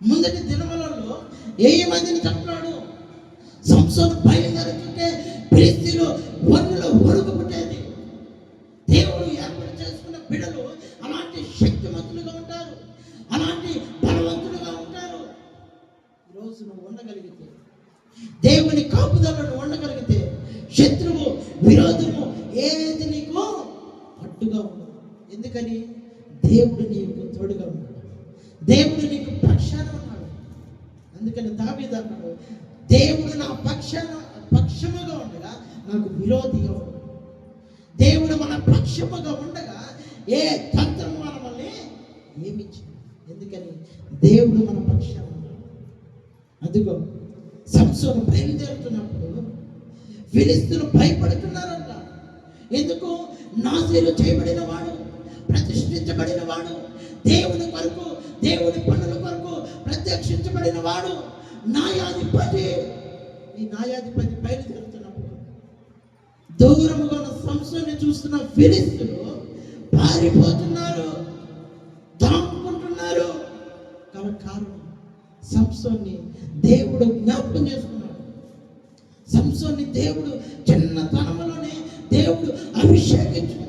ముందటి దినములలో వెయ్యి మందిని చంపాడు సంసోన్ బయలుదేరుతుంటే ఫిలిస్తీన్లు వన్నులో వణుకు పుట్టేది దేవుడు ఏర్పాటు చేసుకున్న బిడలు అలాంటి శక్తిమంతులుగా ఉంటారు. అలాంటి బలవంతులుగా ఉంటారు. ఈరోజు నువ్వు ఉండగలిగితే దేవుని కాపుదలను ఉండగలిగితే శత్రువు విరోధము ఏది నీకు పట్టుగా ఉండదు. ఎందుకని? దేవుడు నీకు తోడుగా ఉన్నాడు దేవుడు నీకు పక్షాన ఉన్నాడు. అందుకని దావీదు అన్నాడు దేవుడు నా పక్షాన పక్షముగా ఉండగా నాకు విరోధిగా దేవుడు మన పక్షముగా ఉండగా ఏ తంత్రం మనల్ని ఏమిచ్చింది? ఎందుకని? దేవుడు మన పక్షాన ఉన్నాడు. అదిగో సంసోను బయలుదేరుతున్నప్పుడు ఫిలిస్తులు భయపడుతున్నారంట. ఎందుకు? నాజీలు చేయబడిన వాడు ప్రతిష్ఠించబడిన వాడు దేవుని కొరకు దేవుని పనుల కొరకు ప్రత్యక్షించబడిన వాడు న్యాయాధిపతి ఈ న్యాయాధిపతి బయలుదేరుతున్నప్పుడు దూరముగా ఉన్న సంస్థని చూస్తున్న ఫిలిస్తులు పారిపోతున్నారు దాముకుంటున్నారు కాబట్టి కారణం సంస్థని దేవుడు జ్ఞాపకం చేసుకున్నాడు. సంస్థని దేవుడు చిన్నతనంలోనే దేవుడు అభిషేకించుకున్నాడు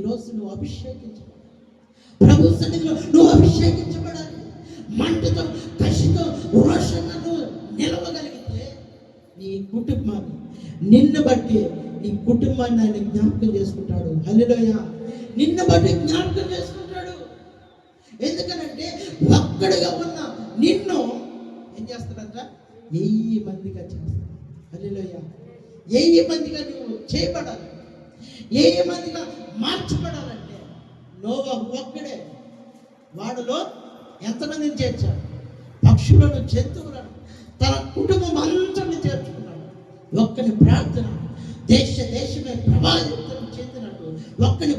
ఈరోజు నువ్వు అభిషేకించబడాలి ప్రభు సన్నిధిలో నువ్వు అభిషేకించబడాలి. మంటతో కసితో రోషంగా నువ్వు నిలవగలిగితే నీ కుటుంబాన్ని నిన్ను బట్టి నీ కుటుంబాన్ని ఆయన జ్ఞాపకం చేసుకుంటాడు. హలిలోయ నిన్ను బట్టి జ్ఞాపకం చేసుకుంటాడు. ఎందుకనంటే ఒక్కడిగా ఉన్న నిన్ను ఏం చేస్తాడంట? వెయ్యి మందిగా చేస్తాడు. హలిలోయ వెయ్యి మందిగా నువ్వు చేయబడాలి. వెయ్యి మందిగా మార్చబడాలంటే నోవహు ఒక్కడే. వాడులో ఎంతమందిని చేర్చాడు? పక్షులను జంతువులను తన కుటుంబం అంతని చేర్చుకున్నాడు. ఒక్కని ప్రార్థన దేశ దేశమే ప్రభావితం చెందినట్టు ఒక్కని